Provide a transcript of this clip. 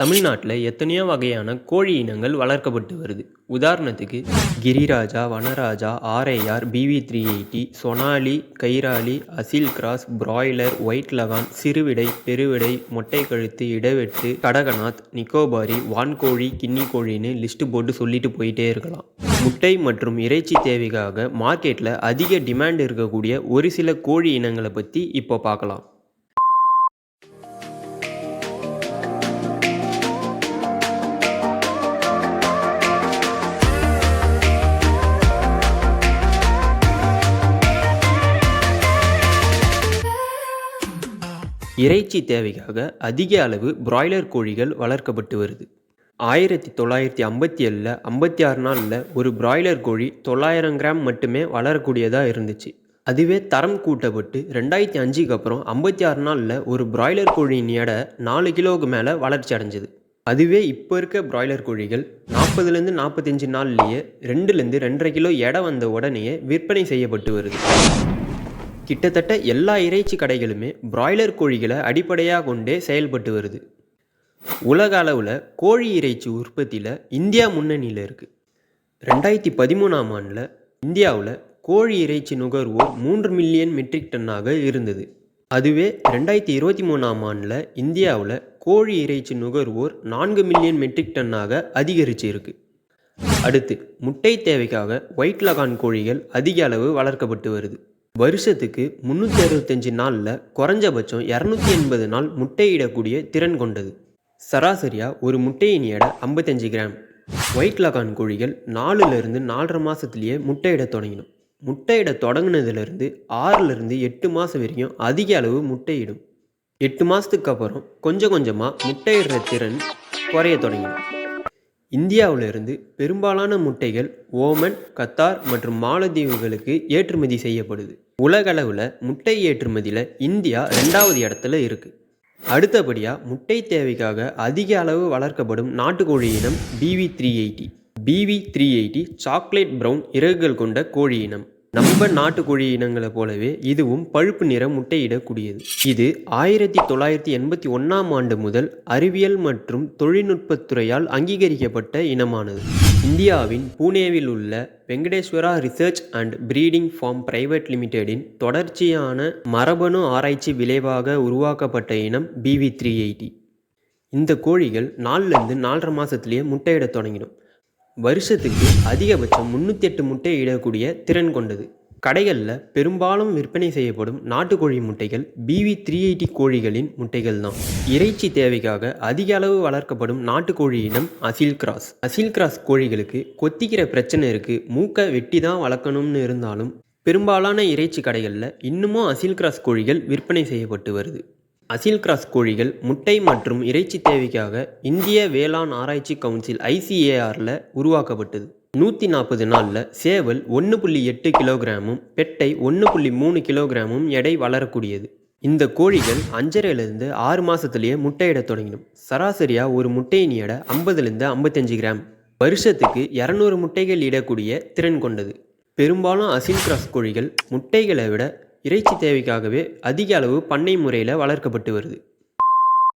தமிழ்நாட்டில் எத்தனையோ வகையான கோழி இனங்கள் வளர்க்கப்பட்டு வருது. உதாரணத்துக்கு Giriraja Vanaraja RIR PV three eighty Sonali Kairali Aseel cross broiler white லவான் சிறுவிடை பெருவிடை மொட்டை கழுத்து இடவெட்டு கடகநாத் நிக்கோபாரி வான்கோழி கின்னி கோழின்னு லிஸ்ட் போட்டு சொல்லிட்டு போயிட்டே இருக்கலாம். முட்டை மற்றும் இறைச்சி தேவைக்காக மார்க்கெட்டில் அதிக டிமாண்ட் இருக்கக்கூடிய ஒரு சில கோழி இனங்களை பற்றி இப்போ பார்க்கலாம். இறைச்சி தேவைக்காக அதிக அளவு பிராய்லர் கோழிகள் வளர்க்கப்பட்டு வருது. ஆயிரத்தி தொள்ளாயிரத்தி ஐம்பத்தி ஏழில் ஐம்பத்தி ஆறு நாளில் ஒரு பிராய்லர் கோழி தொள்ளாயிரம் கிராம் மட்டுமே வளரக்கூடியதாக இருந்துச்சு. அதுவே தரம் கூட்டப்பட்டு ரெண்டாயிரத்தி அஞ்சுக்கு அப்புறம் ஐம்பத்தி ஆறு நாளில் ஒரு பிராய்லர் கோழியின் எடை நாலு கிலோவுக்கு மேலே வளர்ச்சி அடைஞ்சது. அதுவே இப்போ இருக்க பிராய்லர் கோழிகள் நாற்பதுலேருந்து நாற்பத்தஞ்சு நாள்லேயே ரெண்டுலேருந்து ரெண்டரை கிலோ எடை வந்த உடனேயே விற்பனை செய்யப்பட்டு வருது. கிட்டத்தட்ட எல்லா இறைச்சி கடைகளுமே பிராய்லர் கோழிகளை அடிப்படையாக கொண்டே செயல்பட்டு வருது. உலக அளவில் கோழி இறைச்சி உற்பத்தியில் இந்தியா முன்னணியில் இருக்குது ரெண்டாயிரத்தி பதிமூணாம் ஆண்டில் இந்தியாவில் கோழி இறைச்சி நுகர்வோர் மூன்று மில்லியன் மெட்ரிக் டன்னாக இருந்தது. அதுவே ரெண்டாயிரத்தி இருபத்தி மூணாம் ஆண்டில் இந்தியாவில் கோழி இறைச்சி நுகர்வோர் நான்கு மில்லியன் மெட்ரிக் டன்னாக அதிகரிச்சு இருக்கு. அடுத்து முட்டை தேவைக்காக ஒயிட் லகான் கோழிகள் அதிக அளவு வளர்க்கப்பட்டு வருது. வருஷத்துக்கு முந்நூற்றி அறுபத்தஞ்சு நாளில் குறைஞ்சபட்சம் இரநூத்தி எண்பது நாள் முட்டையிடக்கூடிய திறன் கொண்டது. சராசரியாக ஒரு முட்டையின் எடை ஐம்பத்தஞ்சு கிராம். ஒயிட் லகான் கோழிகள் நாலுலேருந்து நாலரை மாதத்துலேயே முட்டையிட தொடங்கினோம். முட்டையிட தொடங்கினதுலேருந்து ஆறுலேருந்து எட்டு மாதம் வரைக்கும் அதிக அளவு முட்டையிடும். எட்டு மாதத்துக்கு அப்புறம் கொஞ்சம் கொஞ்சமாக முட்டையிடுற திறன் குறைய தொடங்கினோம். இந்தியாவிலிருந்து பெரும்பாலான முட்டைகள் ஓமன் கத்தார் மற்றும் மாலத்தீவுகளுக்கு ஏற்றுமதி செய்யப்படுது. உலகளவில் முட்டை ஏற்றுமதியில் இந்தியா ரெண்டாவது இடத்துல இருக்குது அடுத்தபடியாக முட்டை தேவைக்காக அதிக அளவு வளர்க்கப்படும் நாட்டுக்கோழி இனம் PV three eighty PV three eighty chocolate brown இறகுகள் கொண்ட கோழி இனம் நம்ம நாட்டுக்கோழி இனங்களை போலவே இதுவும் பழுப்பு நிற முட்டையிடக்கூடியது. இது ஆயிரத்தி தொள்ளாயிரத்தி எண்பத்தி ஒன்றாம் ஆண்டு முதல் அறிவியல் மற்றும் தொழில்நுட்பத்துறையால் அங்கீகரிக்கப்பட்ட இனமானது. இந்தியாவின் பூனேவில் உள்ள Venkateshwara research and breeding farm private லிமிடெடின் தொடர்ச்சியான மரபணு ஆராய்ச்சி விளைவாக உருவாக்கப்பட்ட இனம் பிவி த்ரீ எயிட்டி. இந்த கோழிகள் நாலுலேருந்து நாலரை மாதத்துலேயே முட்டையிட தொடங்கிடும். வருஷத்துக்கு அதிகபட்சம் முந்நூற்றி எட்டு முட்டை இடக்கூடிய திறன் கொண்டது. கடைகளில் பெரும்பாலும் விற்பனை செய்யப்படும் நாட்டுக்கோழி முட்டைகள் பிவி த்ரீ எயிட்டி கோழிகளின் முட்டைகள் தான் இறைச்சி தேவைக்காக அதிக அளவு வளர்க்கப்படும் நாட்டுக்கோழி இனம் அசில் கிராஸ். அசில் கிராஸ் கோழிகளுக்கு கொத்திக்கிற பிரச்சனை இருக்குது மூக்கை வெட்டி தான் வளர்க்கணும்னு இருந்தாலும் பெரும்பாலான இறைச்சி கடைகளில் இன்னமும் அசில் கிராஸ் கோழிகள் விற்பனை செய்யப்பட்டு வருது. அசில் கிராஸ் கோழிகள் முட்டை மற்றும் இறைச்சி தேவைக்காக இந்திய வேளாண் ஆராய்ச்சி கவுன்சில் ஐசிஏஆரில் உருவாக்கப்பட்டது. நூற்றி நாற்பது நாளில் சேவல் ஒன்று புள்ளி எட்டு கிலோகிராமும் பெட்டை ஒன்று புள்ளி மூணு கிலோகிராமும் எடை வளரக்கூடியது. இந்த கோழிகள் அஞ்சரைலேருந்து ஆறு மாதத்துலேயே முட்டையிட தொடங்கிடும். சராசரியாக ஒரு முட்டையின் எடை ஐம்பதுலேருந்து ஐம்பத்தஞ்சு கிராம். வருஷத்துக்கு இரநூறு முட்டைகள் இடக்கூடிய திறன் கொண்டது. பெரும்பாலும் அசின் கிராஸ் கோழிகள் முட்டைகளை விட இறைச்சி தேவைக்காகவே அதிக அளவு பண்ணை முறையில் வளர்க்கப்பட்டு வருது.